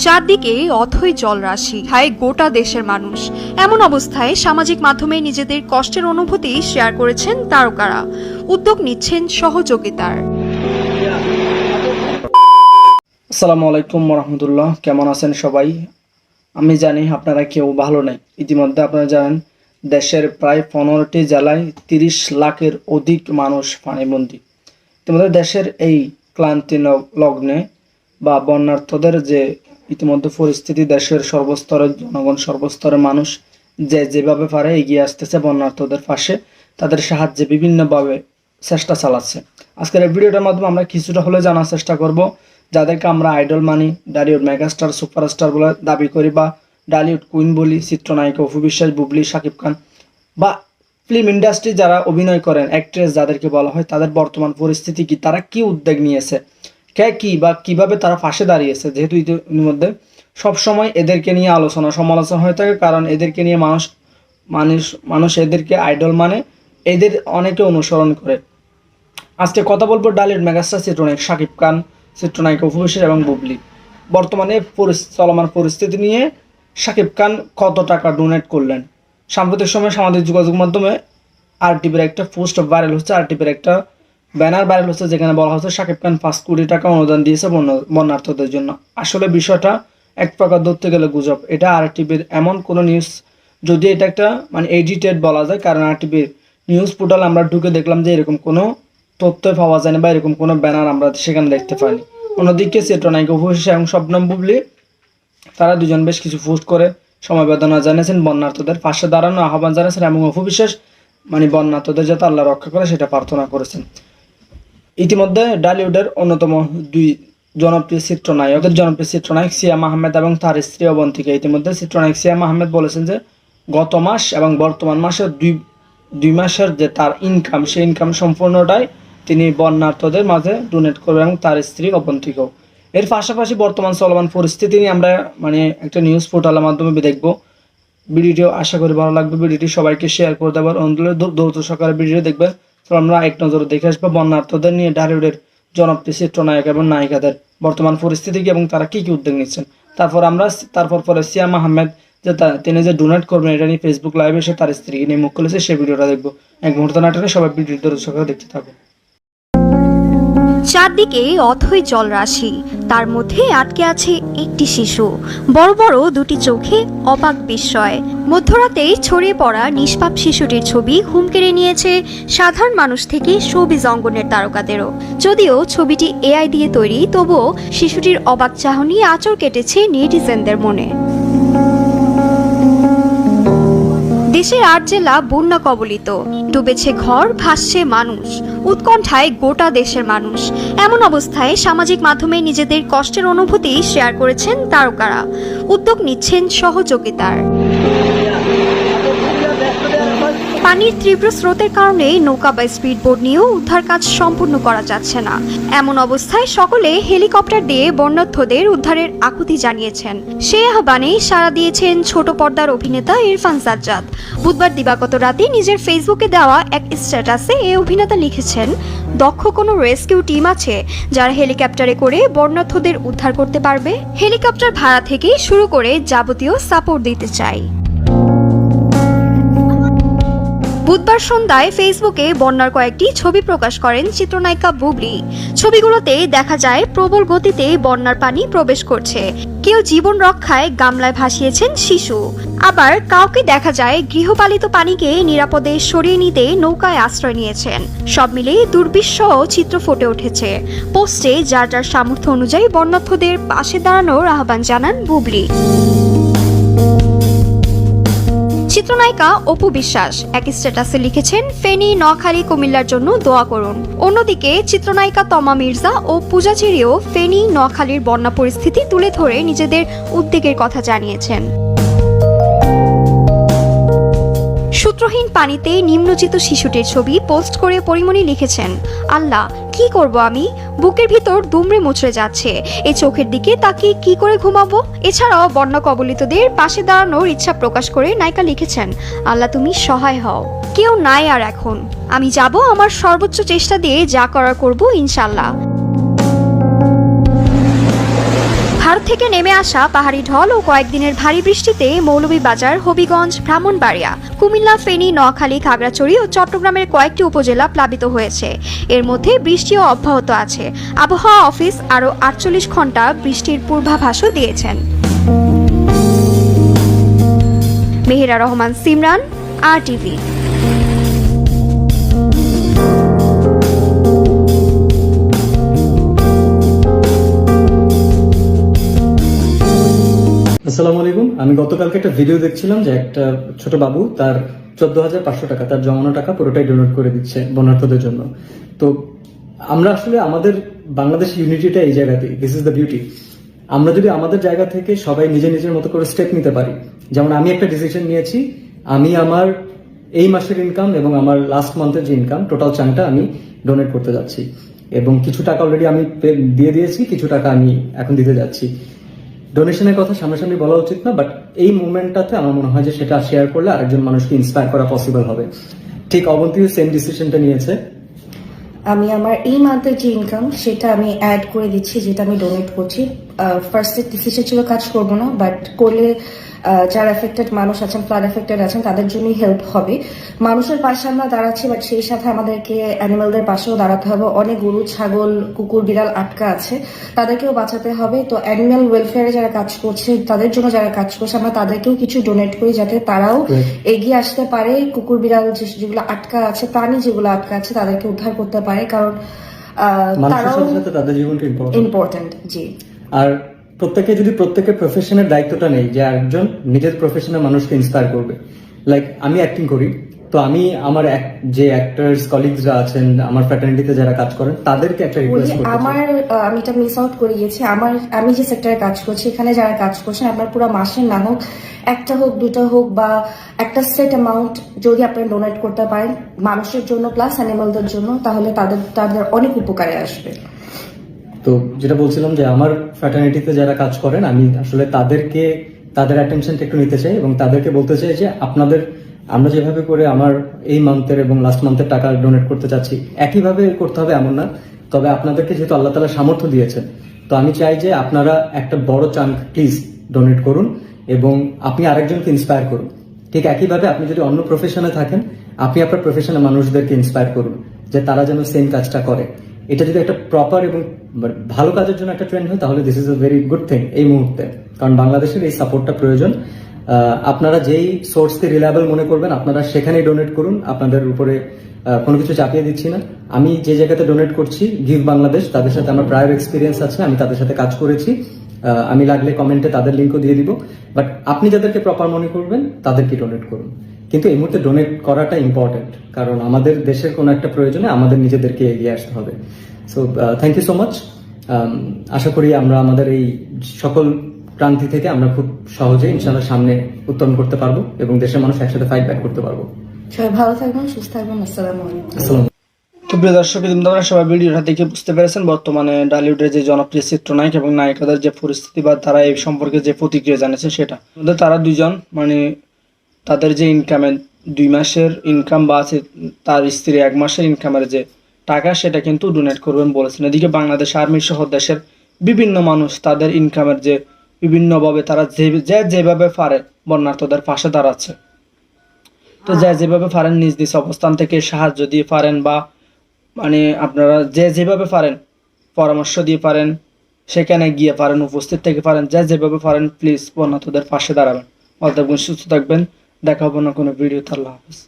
চারদিকে অথই জলরাশি। খায় গোটা দেশের মানুষ। এমন অবস্থায় সামাজিক মাধ্যমে নিজেদের কষ্টের অনুভূতি শেয়ার করেছেন তারকারা। উদ্যোগ নিচ্ছেন সহযোগিতার। আসসালামু আলাইকুম রহমতুল্লাহ কেমন আছেন সবাই? আমি জানি আপনারা কেউ ভালো নেই। ইতিমধ্যে আপনারা জানেন, দেশের প্রায় পনেরোটি জেলায় তিরিশ লাখের অধিক মানুষ পানিবন্দী। ইতিমধ্যে দেশের এই ক্লান্তি লগ্নে বা বন্যার্থদের যে ইতিমধ্যে পরিস্থিতি দেশের সর্বস্তরের জনগণ, সর্বস্তরের মানুষ যে যেভাবে পারে এগিয়ে আসতেছে বন্যার্থদের পাশে, তাদের সাহায্যে বিভিন্নভাবে চেষ্টা চালাচ্ছে। আজকের এই ভিডিওটার মাধ্যমে আমরা কিছুটা হলে জানার চেষ্টা করব, যাদেরকে আমরা আইডল মানি, ডালিউড মেগাস্টার, সুপারস্টার বলে দাবি করি বা ডালিউড কুইন বলি, চিত্রনায়িকা অপু বিশ্বাস, বুবলি, শাকিব খান বা ফিল্ম ইন্ডাস্ট্রি যারা অভিনয় করেন অ্যাক্ট্রেস যাদেরকে বলা হয়, তাদের বর্তমান পরিস্থিতি কি, তারা কি উদ্যোগ নিয়েছে? কে কি বা কীভাবে তারা পাশে দাঁড়িয়েছে, যেহেতু ইতিমধ্যে সবসময় এদেরকে নিয়ে আলোচনা, সমালোচনা হয়ে থাকে, কারণ এদেরকে নিয়ে মানুষ মানুষ মানুষ এদেরকে আইডল মানে এদের অনেকে অনুসরণ করে। আজকে কথা বলব ডালিউড মেগাস্টার চিত্রনায়ক শাকিব খান, চিত্রনায়িকা অপু এবং বুবলি। বর্তমানে চলমান পরিস্থিতি নিয়ে শাকিব খান কত টাকা ডোনেট করলেন? সাম্প্রতিক সময়ে সামাজিক যোগাযোগ মাধ্যমে আর টিভির একটা পোস্ট ভাইরাল হচ্ছে আর টিভির একটা ব্যানার ভাইরাল হচ্ছে যেখানে বলা হচ্ছে শাকিব খান পাঁচ কোটি টাকা অনুদান দিয়েছে বন্যার্থদের জন্য। আসলে বিষয়টা এক প্রকার ধরতে গেলে গুজব। এটা আর টিভির এমন কোনো নিউজ যদি এটা একটা মানে এডিটেড বলা যায়, কারণ আর টিভির নিউজ পোর্টাল আমরা ঢুকে দেখলাম যে এরকম কোনো তথ্য পাওয়া যায় না বা এরকম কোনো ব্যানার আমরা সেখানে দেখতে পাইনি। অন্যদিকে চিত্রনায়িকা উপবিশ্বাস এবং শবনম বুবলি, তারা দুজন বেশ কিছু পোস্ট করে সমবেদনা জানিয়েছেন বন্যার্থদের। পাশে দাঁড়ানো আহ্বান জানিয়েছেন এবং অপবিশ্বাস মানে বন্যার্থদের যাতে আল্লাহ রক্ষা করে সেটা প্রার্থনা করেছেন। ইতিমধ্যে ডালিউডের অন্যতম দুই জনপ্রিয় চিত্রনায়কের জনপ্রিয় চিত্রনায়ক সিয়াম আহমেদ এবং তার স্ত্রী অবন্তিকা। ইতিমধ্যে চিত্রনায়ক সিয়াম আহমেদ বলেছেন যে, গত মাস এবং বর্তমান মাসের দুই দুই মাসের যে তার ইনকাম সেই ইনকাম সম্পূর্ণটাই তিনি বন্যার্থদের মাঝে ডোনেট করবেন এবং তার স্ত্রী অবন্তিকাও। এর পাশাপাশি বর্তমান চলমান পরিস্থিতি নিয়ে আমরা মানে একটা নিউজ পোর্টালের মাধ্যমে দেখব। ভিডিওটি আশা করি ভালো লাগবে। ভিডিওটি সবাইকে শেয়ার করে দেওয়ার অনুরোধ দ্রুত সকালে ভিডিও দেখবেন। তো আমরা এক নজরে দেখে আসব বন্যার্থদের নিয়ে ডালিউডের জনপ্রিয় চিত্রনায়ক এবং নায়িকাদের বর্তমান পরিস্থিতি এবং তারা কি কি উদ্যোগ নিচ্ছেন। তারপর আমরা তারপর পরে সিয়াম আহমেদ যে তিনি যে ডোনেট করবেন, এটা নিয়ে ফেসবুক লাইভে এসে তার স্ত্রীকে নিয়ে মুখ খুলেছে সেই ভিডিওটা দেখব। এক মুহূর্ত নাটনে সবাই ভিডিও দর্শকরা দেখতে থাকব চারদিকে অথই জলরাশি। তার মধ্যে আটকে আছে একটি শিশু। বড় বড় দুটি চোখে অবাক বিস্ময়। মধ্যরাতেই ছড়িয়ে পড়া নিষ্পাপ শিশুটির ছবি হুম কেড়ে নিয়েছে সাধারণ মানুষ থেকে শোবিজ অঙ্গনের তারকাদেরও। যদিও ছবিটি এআই দিয়ে তৈরি, তবুও শিশুটির অবাক চাহনি আচর কেটেছে নেটিজেনদের মনে। দেশের আট জেলা বন্যা কবলিত। ডুবেছে ঘর, ভাসছে মানুষ, উৎকণ্ঠায় গোটা দেশের মানুষ। এমন অবস্থায় সামাজিক মাধ্যমে নিজেদের কষ্টের অনুভূতি শেয়ার করেছেন তারকারা। উদ্যোগ নিচ্ছেন সহযোগিতার। পানির তীব্র স্রোতের কারণে নৌকা বা স্পিড বোট নিয়েও উদ্ধার কাজ সম্পূর্ণ করা যাচ্ছে না। এমন অবস্থায় সকলে হেলিকপ্টার দিয়ে বন্যার্থদের উদ্ধারের আকুতি জানিয়েছেন। সে আহ্বানে সাড়া দিয়েছেন ছোট পর্দার অভিনেতা ইরফান সাজ্জাদ। বুধবার দিবাগত রাতে নিজের ফেসবুকে দেওয়া এক স্ট্যাটাসে এই অভিনেতা লিখেছেন, দক্ষ কোনো রেস্কিউ টিম আছে যারা হেলিকপ্টারে করে বন্যার্থদের উদ্ধার করতে পারবে। হেলিকপ্টার ভাড়া থেকে শুরু করে যাবতীয় সাপোর্ট দিতে চাই। বুধবার সন্ধ্যায় ফেসবুকে বন্যার কয়েকটি ছবি প্রকাশ করেন চিত্রনায়িকা বুবলি। ছবিগুলোতে দেখা যায়, প্রবল গতিতে বন্যার পানি প্রবেশ করছে। কেউ জীবন রক্ষায় গামলায় ভাসিয়েছেন শিশু। আবার কাউকে দেখা যায়, গৃহপালিত পানিকে নিরাপদে সরিয়ে নিতে নৌকায় আশ্রয় নিয়েছেন। সব মিলে দুর্বিষহ চিত্র ফুটে উঠেছে। পোস্টে যার যার সামর্থ্য অনুযায়ী বন্যার্থদের পাশে দাঁড়ানোর আহ্বান জানান বুবলি। চিত্রনায়িকা অপু বিশ্বাস। এক স্ট্যাটাসে লিখেছেন, ফেনী, নোয়াখালী, কুমিল্লার জন্য দোয়া করুন। অন্যদিকে চিত্রনায়িকা তমা মির্জা ও পূজা চেরিও ফেনী, নোয়াখালীর বন্যা পরিস্থিতি তুলে ধরে নিজেদের উদ্বেগের কথা জানিয়েছেন। সূত্রহীন পানিতে নিম্নচিত শিশুটির ছবি পোস্ট করে পরিমণি লিখেছেন, আল্লাহ, কি করব আমি? বুকের ভিতর দুমড়ে মুচড়ে যাচ্ছে। এই চোখের দিকে তাকিয়ে কি করে ঘুমাবো? এছাড়াও বন্যা কবলিতদের পাশে দাঁড়ানোর ইচ্ছা প্রকাশ করে নায়িকা লিখেছেন, আল্লাহ, তুমি সহায় হও। কেউ নাই আর এখন। আমি যাব আমার সর্বোচ্চ চেষ্টা দিয়ে যা করার করব ইনশাল্লাহ। ভারত থেকে নেমে আসা পাহাড়ি ঢল ও কয়েকদিনের ভারী বৃষ্টিতে মৌলভীবাজার, হবিগঞ্জ, ব্রাহ্মণবাড়িয়া, কুমিল্লা, ফেনী, নোয়াখালী, খাগড়াছড়ি ও চট্টগ্রামের কয়েকটি উপজেলা প্লাবিত হয়েছে। এর মধ্যে বৃষ্টিও অব্যাহত আছে। আবহাওয়া অফিস আরও আটচল্লিশ ঘণ্টা বৃষ্টির পূর্বাভাসও দিয়েছেন। Mehera Rahman, Simran, R TV. আসসালামু আলাইকুম। আমি গতকালকে একটা ভিডিও দেখছিলাম যে একটা ছোট বাবু তার চোদ্দ হাজার পাঁচশো টাকা, তার জমানো টাকা পুরোটাই ডোনেট করে দিচ্ছে বন্যার্থদের জন্য। তো আমরা আসলে আমাদের বাংলাদেশ ইউনিটিটা এই জায়গাতেই দিস ইজ দ্য বিউটি আমরা যদি আমাদের জায়গা থেকে সবাই নিজে নিজের মতো করে স্টেপ নিতে পারি, যেমন আমি একটা ডিসিশন নিয়েছি, আমি আমার এই মাসের ইনকাম এবং আমার লাস্ট মান্থের যে ইনকাম টোটাল চাংটা আমি ডোনেট করতে যাচ্ছি। এবং কিছু টাকা অলরেডি আমি দিয়ে দিয়েছি, কিছু টাকা আমি এখন দিতে যাচ্ছি। ডোনেশনের কথা সামনাসামনি বলা উচিত না বাট এই মুভমেন্টটাতে আমার মনে হয় যে সেটা শেয়ার করলে আরেকজন মানুষকে ইন্সপায়ার করা পসিবল হবে। ঠিক অবন্তীও সেম ডিসিশনটা নিয়েছে। আমি আমার এই মান্থের যে ইনকাম সেটা আমি অ্যাড করে দিচ্ছি, যেটা আমি ডোনেট করছি। ফার্স্ট ডিসিশন ছিল কাজ করব না বাট করলে যারা এফেক্টেড মানুষ আছেন ফ্লাড এফেক্টেড আছেন তাদের জন্যই হেল্প হবে। মানুষের পাশে আমরা দাঁড়াচ্ছি বাট সেই সাথে আমাদেরকে অ্যানিমালদের পাশেও দাঁড়াতে হবে। অনেক গরু ছাগল কুকুর বিড়াল আটকা আছে তাদেরকেও বাঁচাতে হবে। তো অ্যানিমাল ওয়েলফেয়ারে যারা কাজ করছে তাদের জন্য যারা কাজ করছে আমরা তাদেরকেও কিছু ডোনেট করি যাতে তারাও এগিয়ে আসতে পারে। কুকুর বিড়াল যেগুলো আটকা আছে প্রাণী যেগুলো আটকা আছে তাদেরকে উদ্ধার করতে পারে। কারণ আহ, তারাও ইম্পর্টেন্ট জি। আর প্রত্যেকে যদি প্রত্যেকের প্রফেশনের দায়িত্বটা নেই যে একজন নিজের প্রফেশনের মানুষকে ইন্সপায়ার করবে। লাইক আমি অ্যাক্টিং করি তো আমি আমার যে অ্যাক্টার্স কলিগসরা আছেন আমার ফ্র্যাটার্নিটিতে যারা কাজ করেন তাদেরকে একটা রিকোয়েস্ট যে করতে আমার আমি এটা মিস আউট করে গেছি আমার আমি যে সেক্টরে কাজ করছি এখানে যারা কাজ করছেন আপনার পুরো মাসের না হোক একটা হোক দুটো হোক বা একটা সেট অ্যামাউন্ট যদি আপনারা ডোনেট করতে পারেন মানুষের জন্য প্লাস অ্যানিমালদের জন্য তাহলে তাদের তাদের অনেক উপকারে আসবে। তো যেটা বলছিলাম যে আমার ফ্র্যাটার্নিটিতে যারা কাজ করেন, আমি আসলে তাদেরকে, তাদের অ্যাটেনশনটা একটু নিতে চাই এবং তাদেরকে বলতে চাই যে আপনাদের, আমরা যেভাবে করে আমার এই মান্থের এবং লাস্ট মান্থের টাকা ডোনেট করতে চাচ্ছি, একইভাবে করতে হবে এমন না, তবে আপনাদেরকে যেহেতু আল্লাহ তালা সামর্থ্য দিয়েছেন, তো আমি চাই যে আপনারা একটা বড় চাঙ্ক প্লিজ ডোনেট করুন এবং আপনি আরেকজনকে ইন্সপায়ার করুন। ঠিক একইভাবে আপনি যদি অন্য প্রফেশনে থাকেন, আপনি আপনার প্রফেশনে মানুষদেরকে ইন্সপায়ার করুন, যে তারা যেন সেম কাজটা করে। এটা যদি একটা প্রপার এবং ভালো কাজের জন্য একটা ট্রেন্ড হয়, তাহলে this is a very good thing এই মুহূর্তে। কারণ বাংলাদেশের এই সাপোর্টটা প্রয়োজন। আপনারা যেই সোর্সকে রিলায়েবল মনে করবেন, আপনারা সেখানেই ডোনেট করুন। আপনাদের উপরে কোনো কিছু চাপিয়ে দিচ্ছি না। আমি যে জায়গাতে ডোনেট করছি গিভ বাংলাদেশ তাদের সাথে আমার প্রায়র এক্সপিরিয়েন্স আছে, আমি তাদের সাথে কাজ করেছি। আমি লাগলে কমেন্টে তাদের লিঙ্কও দিয়ে দিব। বাট আপনি যাদেরকে প্রপার মনে করবেন, তাদেরকে ডোনেট করুন। কিন্তু এই মুহূর্তে ডোনেট করাটা ইম্পর্টেন্ট কারণ আমাদের দেশের কোনো একটা প্রয়োজনে আমাদের নিজেদেরকে এগিয়ে আসতে হবে। So thank you so much আশা করি আমরা আমাদের এই সকল প্রান্তি থেকে আমরা খুব সহজে ইনশাল্লাহ সামনে উত্তরণ করতে পারব এবং দেশের মানুষ একসাথে ফাইট ব্যাক করতে পারব। সবাই ভালো থাকবেন সুস্থ থাকবেন আসসালামু আলাইকুম। তো প্রিয় দর্শক তোমরা সবাই ভিডিওটা দেখে বুঝতে পেরেছেন বর্তমানে ডালিউডের যে জনপ্রিয় চিত্রনায়ক এবং নায়িকাদের যে পরিস্থিতি বা তারা এই সম্পর্কে যে প্রতিক্রিয়া জানিয়েছে সেটা। তারা দুজন মানে তাদের যে ইনকামের দুই মাসের ইনকাম বা আছে তার স্ত্রী এক মাসের ইনকামের যে টাকা, সেটা কিন্তু ডোনেট করবেন বলেছেন। এদিকে বাংলাদেশ আর্মি সহ দেশের বিভিন্ন মানুষ তাদের ইনকামের যে বিভিন্নভাবে তারা যে যেভাবে পারে বন্যার্থদের পাশে দাঁড়াচ্ছে। তো যে যেভাবে পারেন, নিজ নিজ অবস্থান থেকে সাহায্য দিয়ে পারেন বা মানে আপনারা যে যেভাবে পারেন, পরামর্শ দিয়ে পারেন, সেখানে গিয়ে পারেন, উপস্থিত থেকে পারেন, যে যেভাবে পারেন প্লিজ বন্যার্থদের পাশে দাঁড়াবেন। থাকবেন সুস্থ থাকবেন। দেখা হবে না কোনো ভিডিও আল্লাহ হাফিজ।